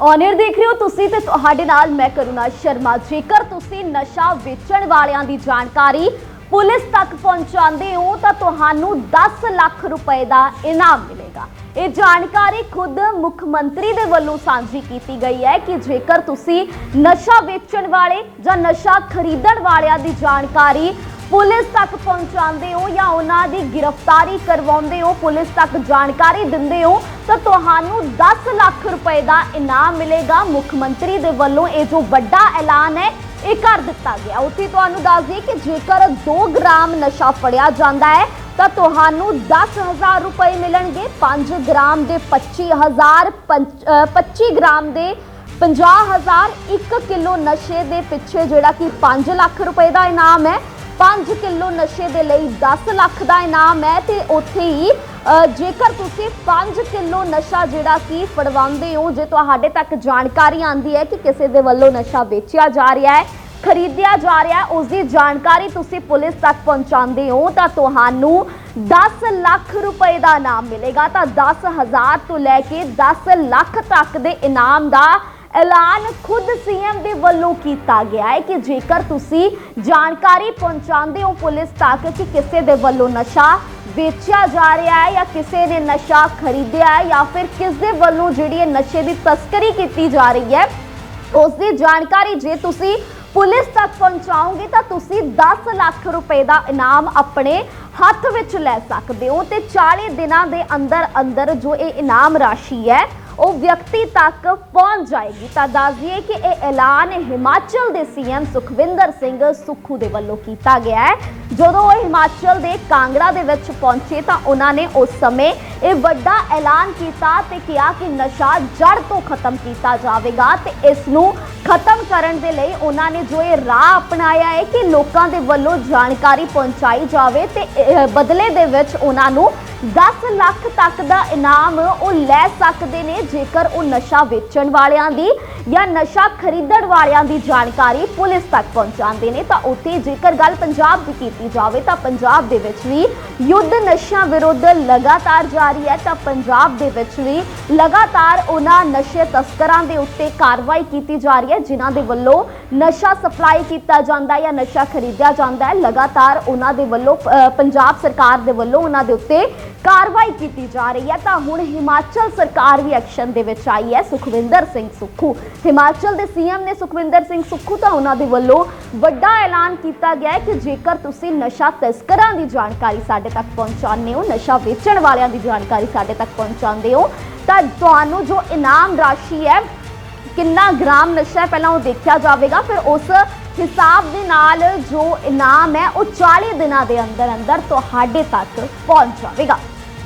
Owner ਦੇਖ ਰਹੇ ਹੋ ਤੁਸੀਂ ਤੇ ਤੁਹਾਡੇ ਨਾਲ ਮੈਂ ਕਰੁਣਾ ਸ਼ਰਮਾ। ਜੇਕਰ ਤੁਸੀਂ ਨਸ਼ਾ ਵੇਚਣ ਵਾਲਿਆਂ ਦੀ ਜਾਣਕਾਰੀ ਪੁਲਿਸ ਤੱਕ ਪਹੁੰਚਾਉਂਦੇ ਹੋ, ਤਾਂ ਤੁਹਾਨੂੰ 10 ਲੱਖ ਰੁਪਏ ਦਾ ਇਨਾਮ ਮਿਲੇਗਾ। ਇਹ ਜਾਣਕਾਰੀ ਖੁਦ ਮੁੱਖ ਮੰਤਰੀ ਦੇ ਵੱਲੋਂ ਸਾਂਝੀ ਕੀਤੀ ਗਈ ਹੈ ਕਿ ਜੇਕਰ ਤੁਸੀਂ ਨਸ਼ਾ ਵੇਚਣ ਵਾਲੇ ਜਾਂ ਨਸ਼ਾ ਖਰੀਦਣ ਵਾਲਿਆਂ ਦੀ ਜਾਣਕਾਰੀ ਪੁਲਿਸ ਤੱਕ ਪਹੁੰਚਾਉਂਦੇ ਹੋ ਜਾਂ ਉਹਨਾਂ ਦੀ ਗ੍ਰਿਫਤਾਰੀ ਕਰਵਾਉਂਦੇ ਹੋ ਪੁਲਿਸ ਤੱਕ ਜਾਣਕਾਰੀ ਦਿੰਦੇ ਹੋ ਤਾਂ ਤੁਹਾਨੂੰ 10 ਲੱਖ ਰੁਪਏ ਦਾ ਇਨਾਮ ਮਿਲੇਗਾ। ਮੁੱਖ ਮੰਤਰੀ ਦੇ ਵੱਲੋਂ ਇਹ ਜੋ ਵੱਡਾ ਐਲਾਨ ਹੈ ਇਹ ਕਰ ਦਿੱਤਾ ਗਿਆ। ਉੱਥੇ ਤੁਹਾਨੂੰ ਦੱਸ ਦਈਏ ਕਿ ਜੇਕਰ 2 ਗ੍ਰਾਮ ਨਸ਼ਾ ਫੜਿਆ ਜਾਂਦਾ ਹੈ ਤਾਂ ਤੁਹਾਨੂੰ 10000 ਰੁਪਏ ਮਿਲਣਗੇ। 5 ਗ੍ਰਾਮ ਦੇ 25000 ਪੰਜ- ਅ, 25 ਗ੍ਰਾਮ ਦੇ 50000 1 ਕਿਲੋ ਨਸ਼ੇ ਦੇ ਪਿੱਛੇ ਜਿਹੜਾ ਕਿ 5 ਲੱਖ ਰੁਪਏ ਦਾ ਇਨਾਮ ਹੈ 5 ਕਿਲੋ ਨਸ਼ੇ ਦੇ ਲਈ 10 ਲੱਖ ਦਾ ਇਨਾਮ ਹੈ ਤੇ ਉੱਥੇ ਹੀ ਜੇਕਰ ਤੁਸੀਂ 5 ਕਿਲੋ ਨਸ਼ਾ ਜਿਹੜਾ ਕਿ ਫੜਵਾਉਂਦੇ ਹੋ, ਜੇ ਤੁਹਾਡੇ ਤੱਕ ਜਾਣਕਾਰੀ ਆਂਦੀ ਹੈ ਕਿ ਕਿਸੇ ਦੇ ਵੱਲੋਂ ਨਸ਼ਾ ਵੇਚਿਆ ਜਾ ਰਿਹਾ ਹੈ, ਖਰੀਦਿਆ ਜਾ ਰਿਹਾ ਹੈ ਉਸ ਦੀ ਜਾਣਕਾਰੀ ਤੁਸੀਂ ਪੁਲਿਸ ਤੱਕ ਪਹੁੰਚਾਉਂਦੇ ਹੋ, ਤਾਂ ਤੁਹਾਨੂੰ 10 ਲੱਖ ਰੁਪਏ ਦਾ ਇਨਾਮ ਮਿਲੇਗਾ। ਤਾਂ 10000 ਤੋਂ ਲੈ ਕੇ 10 ਲੱਖ ਤੱਕ ਦੇ ਇਨਾਮ ਦਾ ਐਲਾਨ ਖੁਦ ਸੀਐਮ ਦੇ ਵੱਲੋਂ ਕੀਤਾ ਗਿਆ ਹੈ ਕਿ ਜੇਕਰ ਤੁਸੀਂ ਜਾਣਕਾਰੀ ਪਹੁੰਚਾਉਂਦੇ ਹੋ ਪੁਲਿਸ ਤੱਕ ਕਿ ਕਿਸੇ ਦੇ ਵੱਲੋਂ ਨਸ਼ਾ ਵੇਚਿਆ ਜਾ ਰਿਹਾ ਹੈ ਜਾਂ ਕਿਸੇ ਨੇ ਨਸ਼ਾ ਖਰੀਦਿਆ ਹੈ ਜਾਂ ਫਿਰ ਕਿਸ ਦੇ ਵੱਲੋਂ ਜਿਹੜੀ ਇਹ ਨਸ਼ੇ ਦੀ ਤਸਕਰੀ ਕੀਤੀ ਜਾ ਰਹੀ ਹੈ, ਉਸ ਦੀ ਜਾਣਕਾਰੀ ਜੇ ਤੁਸੀਂ ਪੁਲਿਸ ਤੱਕ ਪਹੁੰਚਾਓਗੇ ਤਾਂ ਤੁਸੀਂ 10 ਲੱਖ ਰੁਪਏ ਦਾ ਇਨਾਮ ਆਪਣੇ ਹੱਥ ਵਿੱਚ ਲੈ ਸਕਦੇ ਹੋ ਤੇ 40 ਦਿਨਾਂ ਦੇ ਅੰਦਰ ਅੰਦਰ ਜੋ ਇਹ ਇਨਾਮ ਰਾਸ਼ੀ ਹੈ ਉਹ ਵਿਅਕਤੀ ਤੱਕ ਪਹੁੰਚ ਜਾਏਗੀ। ਤਾਂ ਦੱਸਦੀਏ ਕਿ ਇਹ ਐਲਾਨ ਹਿਮਾਚਲ ਦੇ ਸੀਐਮ ਸੁਖਵਿੰਦਰ ਸਿੰਘ ਸੁੱਖੂ ਦੇ ਵੱਲੋਂ ਕੀਤਾ ਗਿਆ ਹੈ। ਜਦੋਂ ਉਹ ਹਿਮਾਚਲ ਦੇ ਕਾਂਗੜਾ ਦੇ ਵਿੱਚ ਪਹੁੰਚੇ ਤਾਂ ਉਹਨਾਂ ਨੇ ਉਸ ਸਮੇਂ ਇਹ ਵੱਡਾ ਐਲਾਨ ਕੀਤਾ ਤੇ ਕਿਹਾ ਕਿ ਨਸ਼ਾ ਜੜ ਤੋਂ ਖਤਮ ਕੀਤਾ ਜਾਵੇਗਾ ਤੇ ਇਸ ਨੂੰ ਖਤਮ ਕਰਨ ਦੇ ਲਈ ਉਹਨਾਂ ਨੇ ਜੋ ਇਹ ਰਾਹ ਅਪਣਾਇਆ ਹੈ ਕਿ ਲੋਕਾਂ ਦੇ ਵੱਲੋਂ ਜਾਣਕਾਰੀ ਪਹੁੰਚਾਈ ਜਾਵੇ ਤੇ ਬਦਲੇ ਦੇ ਵਿੱਚ ਉਹਨਾਂ ਨੂੰ 10 ਲੱਖ ਤੱਕ ਦਾ ਇਨਾਮ ਉਹ ਲੈ ਸਕਦੇ ਨੇ, ਜੇਕਰ ਉਹ ਨਸ਼ਾ ਵੇਚਣ ਵਾਲਿਆਂ ਦੀ ਜਾਂ ਨਸ਼ਾ ਖਰੀਦਣ ਵਾਲਿਆਂ ਦੀ ਜਾਣਕਾਰੀ ਪੁਲਿਸ ਤੱਕ ਪਹੁੰਚਾਉਂਦੇ ਨੇ। ਤਾਂ ਉੱਥੇ ਜੇਕਰ ਗੱਲ ਪੰਜਾਬ ਦੀ ਕੀਤੀ ਜਾਵੇ, ਤਾਂ ਪੰਜਾਬ ਦੇ ਵਿੱਚ ਵੀ ਯੁੱਧ ਨਸ਼ਾ ਵਿਰੁੱਧ ਲਗਾਤਾਰ ਜਾਰੀ ਹੈ। ਤਾਂ ਪੰਜਾਬ ਦੇ ਵਿੱਚ ਵੀ ਲਗਾਤਾਰ ਉਹਨਾਂ ਨਸ਼ੇ ਤਸਕਰਾਂ ਦੇ ਉੱਤੇ ਕਾਰਵਾਈ ਕੀਤੀ ਜਾ ਰਹੀ ਹੈ, ਜਿਨ੍ਹਾਂ ਦੇ ਵੱਲੋਂ ਨਸ਼ਾ ਸਪਲਾਈ ਕੀਤਾ ਜਾਂਦਾ ਜਾਂ ਨਸ਼ਾ ਖਰੀਦਿਆ ਜਾਂਦਾ ਹੈ। ਲਗਾਤਾਰ ਉਹਨਾਂ ਦੇ ਵੱਲੋਂ ਪੰਜਾਬ ਸਰਕਾਰ ਦੇ ਵੱਲੋਂ ਉਹਨਾਂ ਦੇ ਉੱਤੇ ਕਾਰਵਾਈ ਕੀਤੀ ਜਾ ਰਹੀ ਹੈ ਤਾਂ ਹੁਣ ਹਿਮਾਚਲ ਸਰਕਾਰ ਵੀ ਐਕਸ਼ਨ ਦੇ ਵਿੱਚ ਆਈ ਹੈ, ਸੁਖਵਿੰਦਰ ਸਿੰਘ ਸੁੱਖੂ। ਹਿਮਾਚਲ ਦੇ ਸੀਐਮ ਨੇ ਸੁਖਵਿੰਦਰ ਸਿੰਘ ਸੁੱਖੂ ਤਾਂ ਉਹਨਾਂ ਦੇ ਵੱਲੋਂ ਵੱਡਾ ਐਲਾਨ ਕੀਤਾ ਗਿਆ ਹੈ ਕਿ ਜੇਕਰ ਤੁਸੀਂ ਨਸ਼ਾ ਤਸਕਰਾਂ ਦੀ ਜਾਣਕਾਰੀ ਸਾਡੇ ਤੱਕ ਪਹੁੰਚਾਉਂਦੇ ਹੋ, ਨਸ਼ਾ ਵੇਚਣ ਵਾਲਿਆਂ ਦੀ ਜਾਣਕਾਰੀ ਸਾਡੇ ਤੱਕ ਪਹੁੰਚਾਉਂਦੇ ਹੋ, ਤਾਂ ਤੁਹਾਨੂੰ ਜੋ ਇਨਾਮ ਰਾਸ਼ੀ ਹੈ, ਕਿੰਨਾ ਗ੍ਰਾਮ ਨਸ਼ਾ ਪਹਿਲਾਂ ਉਹ ਦੇਖਿਆ ਜਾਵੇਗਾ, ਫਿਰ ਉਸ ਹਿਸਾਬ ਦੇ ਨਾਲ ਜੋ ਇਨਾਮ ਹੈ, ਉਹ 40 ਦਿਨਾਂ ਦੇ ਅੰਦਰ ਅੰਦਰ ਤੁਹਾਡੇ ਤੱਕ ਪਹੁੰਚ ਜਾਵੇਗਾ।